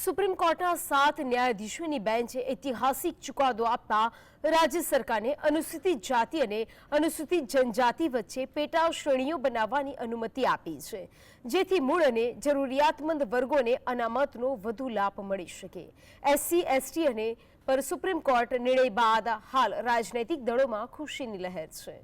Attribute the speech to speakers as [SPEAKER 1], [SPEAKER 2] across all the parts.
[SPEAKER 1] Supreme કોર્ટના સાત ન્યાયાધીશોની બેન્ચે ઐતિહાસિક ચુકાદો આપતા રાજ્ય સરકારને અનુસૂચિત જાતિ અને અનુસૂચિત જનજાતિ વચ્ચે પેટા શ્રેણીઓ બનાવવાની અનુમતિ આપી છે, જેથી મૂળ અને જરૂરિયાતમંદ વર્ગોને અનામતનો વધુ લાભ મળી શકે. એસસી, એસટી અને પર સુપ્રીમ કોર્ટ નિર્ણય બાદ હાલ રાજનૈતિક દળોમાં ખુશીની લહેર છે.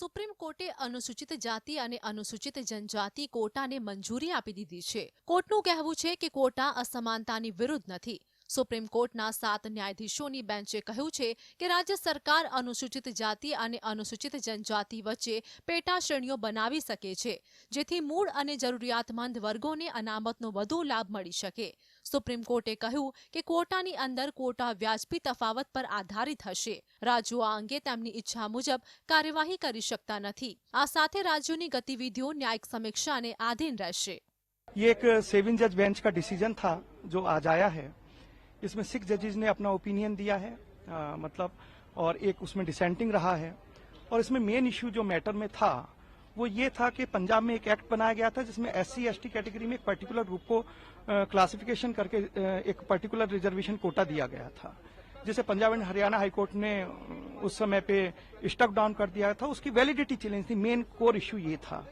[SPEAKER 2] સુપ્રીમ કોર્ટે અનુસૂચિત જાતિ અને અનુસૂચિત જનજાતિ કોટાને મંજૂરી આપી દીધી છે. કોર્ટનું કહેવું છે કે કોટા અસમાનતાની વિરુદ્ધ નથી. સુપ્રીમ કોર્ટના સાત ન્યાયાધીશોની બેન્ચે કહ્યું છે કે રાજ્ય સરકાર અનુસૂચિત જાતિ અને અનુસૂચિત જનજાતિ વચ્ચે પેટા શ્રેણીઓ બનાવી શકે છે જેથી મૂળ અને જરૂરિયાતમંદ વર્ગોને અનામતનો વધુ લાભ મળી શકે સુપ્રીમ કોર્ટે કહ્યું કે કોટાની અંદર કોટા વ્યાજબી તફાવત પર આધારિત હશે રાજ્યો આ અંગે તેમની ઈચ્છા મુજબ કાર્યવાહી કરી શકતા નથી આ સાથે રાજ્યોની ગતિવિધિઓ ન્યાયિક સમીક્ષાને આધીન રહેશે
[SPEAKER 3] ये एक सेवन जज बेंच का डिसीजन था जो आज आया है इसमें सिक्स जजेज ने अपना ओपिनियन दिया है अ, मतलब और एक उसमें डिसेंटिंग रहा है। और इसमें मेन इश्यू जो मैटर में था वो ये था कि पंजाब में एक एक्ट बनाया गया था जिसमें एस सी कैटेगरी में एक पर्टिकुलर ग्रुप को क्लासिफिकेशन करके एक पर्टिकुलर रिजर्वेशन कोटा दिया गया था। जिसे पंजाब एंड हरियाणा हाईकोर्ट ने उस समय पे स्टक डाउन कर दिया था। उसकी वैलिडिटी चैलेंज थी। मेन कोर इश्यू ये था।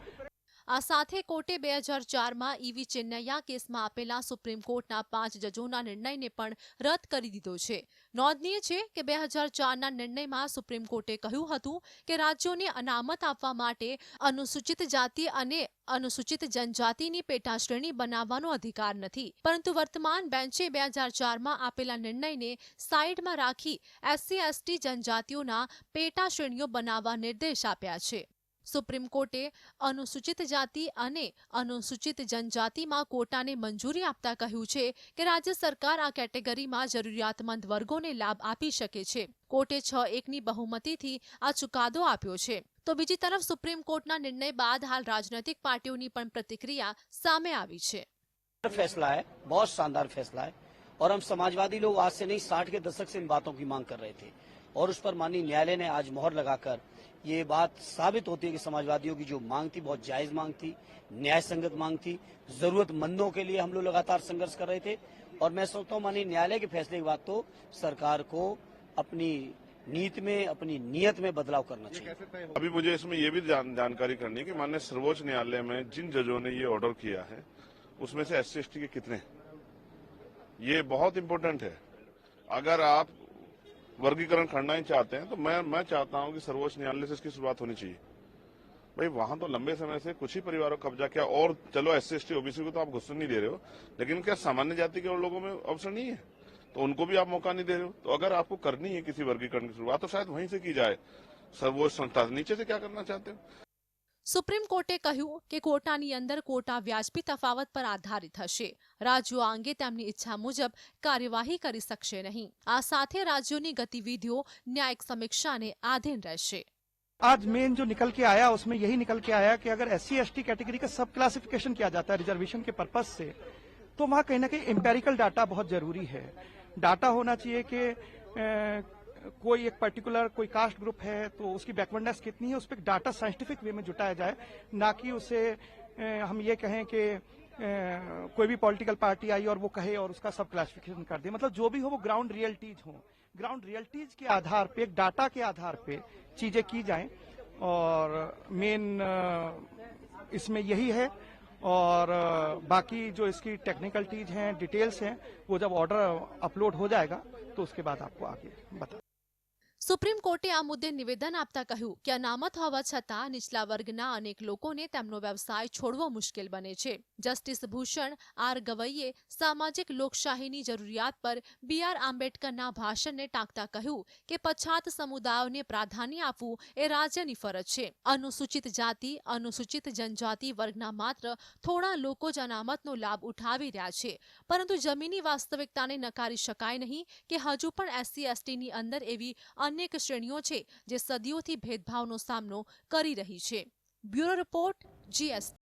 [SPEAKER 2] આ સાથે કોર્ટે બે હજાર ચારમાં ઈવી ચેન્નૈયા કેસમાં આપેલા સુપ્રીમ કોર્ટના પાંચ જજોના નિર્ણયને પણ રદ કરી દીધો છે. નોંધનીય છે કે બે હજાર ચારના નિર્ણયમાં સુપ્રીમ કોર્ટે કહ્યું હતું કે રાજ્યોને અનામત આપવા માટે અનુસૂચિત જાતિ અને અનુસૂચિત જનજાતિની પેટાશ્રેણી બનાવવાનો અધિકાર નથી. પરંતુ વર્તમાન બેન્ચે બે હજાર ચારમાં આપેલા નિર્ણયને સાઇડમાં રાખી એસસી, એસટી જનજાતિઓના પેટા શ્રેણીઓ બનાવવા નિર્દેશ આપ્યા છે. સુપ્રીમ કોર્ટે અનુસૂચિત જાતિ અને અનુસૂચિત જનજાતિમાં કોટાને મંજૂરી આપતા કહ્યું છે કે રાજ્ય સરકાર આ કેટેગરીમાં જરૂરિયાતમંદ વર્ગોને લાભ આપી શકે છે કોર્ટે છ એકની બહુમતીથી આ ચુકાદો આપ્યો છે તો બીજી તરફ સુપ્રીમ કોર્ટના નિર્ણય બાદ હાલ રાજનૈતિક પાર્ટીઓની પણ પ્રતિક્રિયા સામે આવી છે
[SPEAKER 4] फैसला है बहुत शानदार फैसला है और हम समाजवादी लोग आज से नहीं साठ के दशक से इन बातों की मांग कर रहे थे और उस पर माननीय न्यायालय ने आज मोहर लगाकर ये बात साबित होती है कि समाजवादियों की जो मांग थी बहुत जायज़ मांग थी न्याय संगत मांग थी जरूरतमंदों के लिए हम लोग लगातार संघर्ष कर रहे थे। और मैं सोचता हूँ माननीय न्यायालय के फैसले के बाद तो सरकार को अपनी नीति में अपनी नियत में बदलाव करना चाहिए।
[SPEAKER 5] अभी मुझे इसमें ये भी जान, जानकारी करनी है कि माननीय सर्वोच्च न्यायालय में जिन जजों ने ये ऑर्डर किया है उसमें से एस सी के कितने ये बहुत इम्पोर्टेंट है। अगर आप वर्गीकरण करना ही चाहते हैं तो मैं मैं चाहता हूँ कि सर्वोच्च न्यायालय से इसकी शुरुआत होनी चाहिए। भाई, वहाँ तो लंबे समय से कुछ ही परिवारों का कब्जा किया, और चलो, एस सी ओबीसी को तो आप घुसन नहीं दे रहे हो, लेकिन क्या सामान्य जाति के लोगों में अवसर नहीं है? तो उनको भी आप मौका नहीं दे रहे हो। तो अगर आपको करनी है किसी वर्गीकरण की शुरुआत तो शायद वहीं से की जाए। सर्वोच्च संस्था, नीचे से क्या करना चाहते हो?
[SPEAKER 2] સુપ્રીમ કોર્ટે કહ્યું કે કોટાની અંદર કોટા વ્યાજબી તફાવત પર આધારિત હશે રાજ્યો આ અંગે તેમની ઈચ્છા મુજબ કાર્યવાહી કરી શકશે નહીં આ સાથે રાજ્યોની ગતિવિધિઓ ન્યાયિક સમીક્ષાને આધીન રહેશે
[SPEAKER 3] आज मेन जो निकल के आया उसमें यही निकल के आया कि अगर S C S T category का सब क्लासिफिकेशन किया जाता है रिजर्वेशन के पर्पज से तो वहाँ कहीं ना कहीं एम्पेरिकल डाटा बहुत जरूरी है डाटा होना चाहिए कि अ, कोई एक पर्टिकुलर कोई कास्ट ग्रुप है तो उसकी बैकवर्डनेस कितनी है, उस पर डाटा साइंटिफिक वे में जुटाया जाए, ना कि उसे हम ये कहें कि कोई भी पॉलिटिकल पार्टी आई और वो कहे और उसका सब क्लासिफिकेशन कर दे। मतलब जो भी हो, वो ग्राउंड रियलिटीज हो। ग्राउंड रियलिटीज के आधार पे, एक डाटा के आधार पे चीज़ें की जाएँ और मेन इसमें यही है और बाकी जो इसकी टेक्निकलिटीज हैं डिटेल्स हैं, वो जब ऑर्डर अपलोड हो जाएगा तो उसके बाद आपको आगे बता
[SPEAKER 2] સુપ્રીમ કોર્ટે આ મુદ્દે નિવેદન આપતા કહ્યું કે અનામત હોવા છતાં નીચલા વર્ગના અનેક લોકોને તેમનો વ્યવસાય છોડવો મુશ્કેલ બને છે. જસ્ટિસ ભૂષણ આર ગવઈએ સામાજિક લોકશાહીની જરૂરિયાત પર બી આર આંબેડકરના ભાષણને ટાંકતા કહ્યું કે પછાત સમુદાયોને પ્રાધાન્ય આપવું એ રાજ્યની ફરજ છે. અનુસૂચિત જાતિ, અનુસૂચિત જનજાતિ વર્ગના માત્ર થોડા લોકો જ અનામતનો લાભ ઉઠાવી રહ્યા છે. પરંતુ જમીની વાસ્તવિકતાને નકારી શકાય નહીં કે હજુ પણ એસસી, એસટીની અંદર એવી અનેક શ્રેણીઓ છે જે સદીઓથી ભેદભાવનો સામનો કરી રહી છે. Bureau report GS